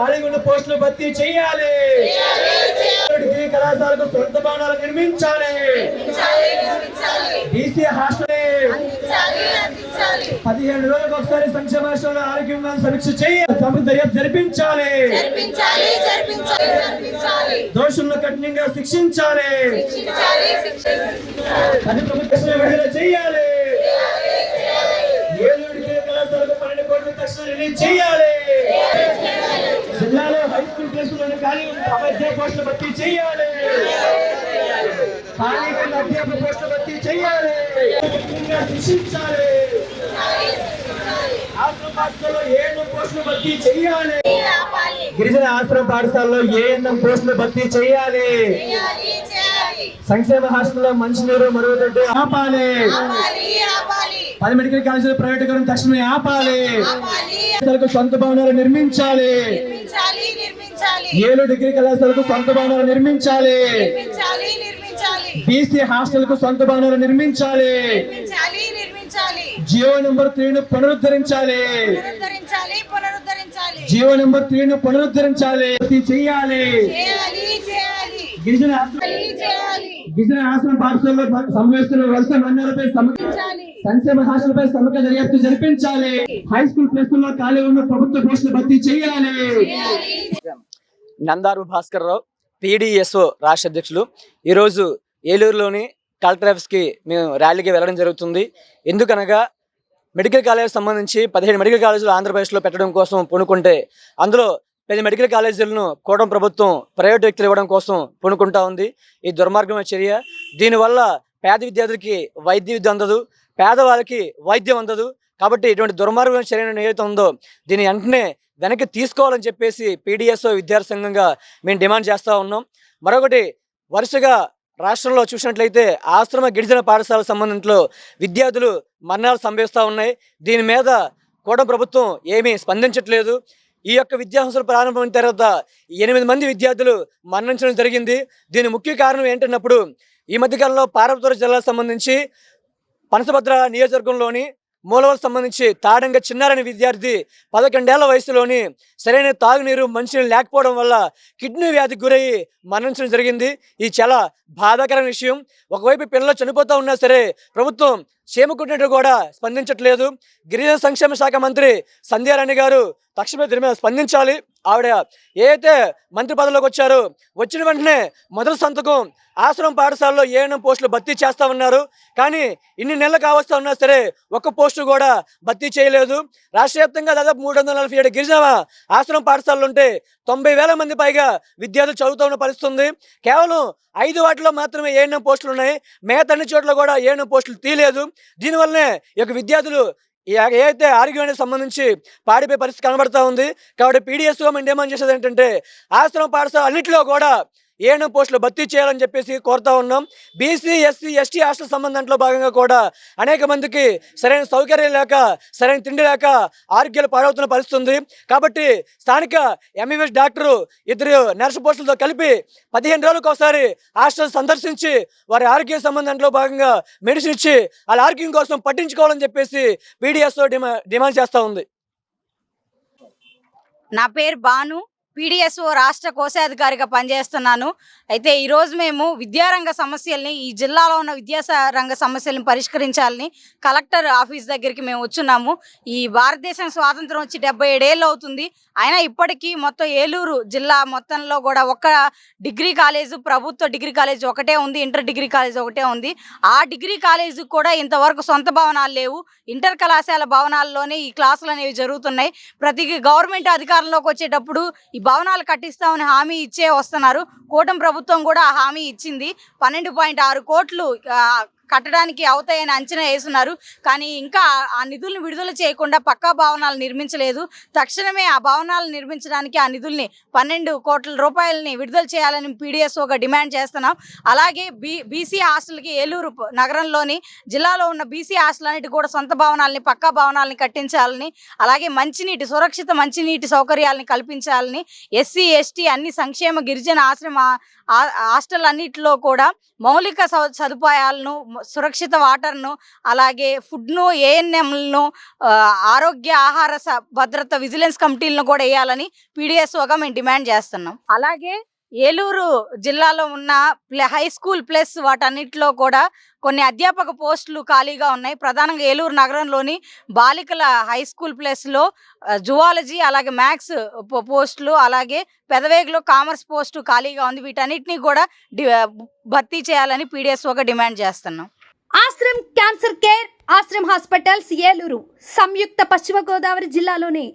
ఖాళీగా ఉన్న పోస్టులు భర్తీ చేయాలి. డిగ్రీ కళాశాలకు సొంత భవనాలు నిర్మించాలి. BC hostel. పదిహేను రోజులకు ఒకసారి సంక్షేమ రాష్ట్రంలో ఆరోగ్యంగా సమీక్ష చేయాలి తమకు దర్యాప్తు జరిపించాలి. దోషులను కఠినంగా శిక్షించాలి. అది ప్రభుత్వం విడుదల చేయాలి. ఏడు కళాశాలకు పన్నెండు కోట్లు తక్షణ రిలీజ్ చేయాలి. హై స్కూల్ అధ్యాపక పోస్టులు భర్తీ చేయాలి. ఖాళీగా ఉన్న అధ్యాపక పోస్టులు భర్తీ చేయాలి. కఠినంగా శిక్షించాలి. ఆశ్రమ పాఠశాలలో ఏఎన్ఎం పోస్టులు భర్తీ చేయాలి. ఆపాలి గిరిజన ఆశ్రమ పాఠశాలలో ఏఎన్ఎం పోస్టులు భర్తీ చేయాలి. సంక్షేమ హాస్టల్లో మంచినీరు మరుగుదొడ్డి ఆపాలి. పది మెడికల్ కాలేజీల ప్రైవేటీకరణ తక్షణమే ఆపాలి. కళాశాలకు సొంత భవనాలు నిర్మించాలి. ఏలు డిగ్రీ కళాశాలకు సొంత భవనాలు నిర్మించాలి. బీసీ హాస్టల్కు సొంత భవనాలు నిర్మించాలి. జియో నెంబర్ త్రీను పునరుద్ధరించాలి. జియో నెంబర్ త్రీను పునరుద్ధరించాలి. చేయాలి. గిరిజన ఆశ్రమ- పాఠశాలలో వలస సంక్షేమ హాస్టల్పై సమగ్ర దర్యాప్తు జరిపించాలి. హై స్కూల్ ప్లేస్లలో ఖాళీ ఉన్న ప్రభుత్వ పోస్టులు భర్తీ చేయాలి. నందారు భాస్కర్ రావు పీడిఎస్ఓ రాష్ట్ర అధ్యక్షులు. ఈరోజు ఏలూరులోని కలెక్టర్ ఆఫీస్కి మేము ర్యాలీకి వెళ్ళడం జరుగుతుంది. ఎందుకనగా మెడికల్ కాలేజ్ సంబంధించి పదిహేడు మెడికల్ కాలేజీలు ఆంధ్రప్రదేశ్లో పెట్టడం కోసం పూనుకుంటే అందులో లేదా మెడికల్ కాలేజీలను కూటం ప్రభుత్వం ప్రైవేట్ వ్యక్తులు ఇవ్వడం కోసం పూనుకుంటా ఉంది. ఈ దుర్మార్గమైన చర్య. దీనివల్ల పేద విద్యార్థులకి వైద్య విద్య అందదు. పేదవాళ్ళకి వైద్యం అందదు. కాబట్టి ఇటువంటి దుర్మార్గమైన చర్యను ఏదైతే ఉందో దీని వెంటనే వెనక్కి తీసుకోవాలని చెప్పేసి పీడిఎస్ఓ విద్యార్థి సంఘంగా మేము డిమాండ్ చేస్తూ ఉన్నాం. మరొకటి వరుసగా రాష్ట్రంలో చూసినట్లయితే ఆశ్రమ గిరిజన పాఠశాల సంబంధంలో విద్యార్థులు మరణాలు సంభవిస్తూ ఉన్నాయి. దీని మీద కూడా ప్రభుత్వం ఏమీ స్పందించట్లేదు. ఈ యొక్క విద్యా ప్రారంభమైన తర్వాత ఎనిమిది మంది విద్యార్థులు మరణించడం జరిగింది. దీని ముఖ్య కారణం ఏంటన్నప్పుడు ఈ మధ్యకాలంలో పార్వతీపురం జిల్లాకు సంబంధించి పనసభద్ర నియోజకవర్గంలోని మూలవలకు సంబంధించి తాడంగ చిన్నారని విద్యార్థి పదకొండేళ్ళ వయసులోని సరైన తాగునీరు మంచినీరు లేకపోవడం వల్ల కిడ్నీ వ్యాధికి గురయ్యి మరణించడం జరిగింది. ఇది చాలా బాధాకరమైన విషయం. ఒకవైపు పిల్లలు చనిపోతూ ఉన్నా సరే ప్రభుత్వం చేమకుంటున్నట్టు కూడా స్పందించట్లేదు. గిరిజన సంక్షేమ శాఖ మంత్రి సంధ్యారాణి గారు తక్షణమే దీని మీద స్పందించాలి. ఆవిడ ఏదైతే మంత్రి పదవిలోకి వచ్చారు వచ్చిన వెంటనే మొదటి సంతకం ఆశ్రమం పాఠశాలలో ఏఎన్ఎం పోస్టులు భర్తీ చేస్తా ఉన్నారు. కానీ ఇన్ని నెలలు కావస్తా ఉన్నా సరే ఒక్క పోస్టు కూడా భర్తీ చేయలేదు. రాష్ట్ర వ్యాప్తంగా దాదాపు మూడు వందల నలభై ఏడు గిరిజన ఆశ్రమం పాఠశాలలు ఉంటే తొంభై వేల మంది పైగా విద్యార్థులు చదువుతూ ఉన్న పరిస్థితి ఉంది కేవలం ఐదు వాటిలో మాత్రమే ఏఎన్ఎం పోస్టులు ఉన్నాయి. మిగతా అన్ని చోట్ల కూడా ఏఎన్ఎం పోస్టులు తీయలేదు. దీనివల్లనే ఈ యొక్క విద్యార్థులు ఈ ఏదైతే ఆరోగ్యానికి సంబంధించి పాడిపోయే పరిస్థితి కనబడతా ఉంది. కాబట్టి పీడిఎస్గా మేము డిమాండ్ చేసేది ఏంటంటే ఆశ్రమ పాఠశాల అన్నింటిలో కూడా ఏఎన్ఎం పోస్టులు భర్తీ చేయాలని చెప్పేసి కోరుతా ఉన్నాం. బీసీ ఎస్సీ ఎస్టీ హాస్టల్ సంబంధంలో భాగంగా కూడా అనేక మందికి సరైన సౌకర్యం లేక సరైన తిండి లేక ఆరోగ్యాలు పాడవుతున్న పరిస్థితుంది కాబట్టి స్థానిక ఎంబీబీఎస్ డాక్టరు ఇద్దరు నర్సు పోస్టులతో కలిపి పదిహేను రోజులకు ఒకసారి హాస్టల్ సందర్శించి వారి ఆరోగ్య సంబంధంలో భాగంగా మెడిసిన్ ఇచ్చి వాళ్ళ ఆరోగ్యం కోసం పట్టించుకోవాలని చెప్పేసి పీడిఎస్ఓ డిమాండ్ చేస్తూ ఉంది. నా పేరు బాను పీడిఎస్ఓ రాష్ట్ర కోశాధికారిగా పనిచేస్తున్నాను. అయితే ఈరోజు మేము విద్యారంగ సమస్యల్ని ఈ జిల్లాలో ఉన్న విద్యా రంగ సమస్యల్ని పరిష్కరించాలని కలెక్టర్ ఆఫీస్ దగ్గరికి మేము వచ్చున్నాము. ఈ భారతదేశం స్వాతంత్రం వచ్చి డెబ్బై ఏడేళ్ళు అవుతుంది. అయినా ఇప్పటికీ మొత్తం ఏలూరు జిల్లా మొత్తంలో కూడా ఒక్క డిగ్రీ కాలేజ్ ప్రభుత్వ డిగ్రీ కాలేజ్ ఒకటే ఉంది ఇంటర్ డిగ్రీ కాలేజ్ ఒకటే ఉంది. ఆ డిగ్రీ కాలేజ్ కూడా ఇంతవరకు సొంత భవనాలు లేవు. ఇంటర్ కళాశాల భవనాల్లోనే ఈ క్లాసులు అనేవి జరుగుతున్నాయి. ప్రతి గవర్నమెంట్ అధికారంలోకి వచ్చేటప్పుడు ఈ భవనాలు కట్టిస్తామని హామీ ఇచ్చే వస్తున్నారు. కూటమి ప్రభుత్వం కూడా ఆ హామీ ఇచ్చింది. పన్నెండు పాయింట్ ఆరు కోట్లు కట్టడానికి అవుతాయని అంచనా వేస్తున్నారు. కానీ ఇంకా ఆ- నిధులను విడుదల చేయకుండా పక్కా భవనాలు నిర్మించలేదు. తక్షణమే ఆ భవనాలు నిర్మించడానికి ఆ నిధుల్ని పన్నెండు కోట్ల రూపాయలని విడుదల చేయాలని పీడిఎస్ఓగా డిమాండ్ చేస్తున్నాం. అలాగే బీ బీసీ హాస్టల్కి ఏలూరు నగరంలోని జిల్లాలో ఉన్న బీసీ హాస్టల్ అన్నిటి కూడా సొంత భవనాలని పక్కా భవనాలని కట్టించాలని అలాగే మంచినీటి సురక్షిత మంచినీటి సౌకర్యాలని కల్పించాలని ఎస్సీ ఎస్టీ అన్ని సంక్షేమ గిరిజన ఆశ్రమ హాస్టల్ అన్నిటిలో కూడా మౌలిక సదుపాయాలను సురక్షిత వాటర్ను అలాగే ఫుడ్ను ఏఎన్ఎంలను ఆరోగ్య ఆహార స- భద్రత విజిలెన్స్ కమిటీలను కూడా వేయాలని పీడిఎస్ఓగా మేము డిమాండ్ చేస్తున్నాం. అలాగే ఏలూరు జిల్లాలో ఉన్న ప్లే హై స్కూల్ ప్లస్ వాటన్నిటిలో కూడా కొన్ని అధ్యాపక పోస్టులు ఖాళీగా ఉన్నాయి. ప్రధానంగా ఏలూరు నగరంలోని బాలికల హై స్కూల్ ప్లస్లో జువాలజీ అలాగే మ్యాథ్స్ పో- పోస్టులు అలాగే పెదవేగిలో కామర్స్ పోస్టు ఖాళీగా ఉంది. వీటన్నిటిని కూడా భర్తీ చేయాలని పీడిఎస్ఓగా డిమాండ్ చేస్తున్నాం. Ashram cancer care Ashram hospitals Eluru. సంయుక్త పశ్చిమ గోదావరి జిల్లాలోని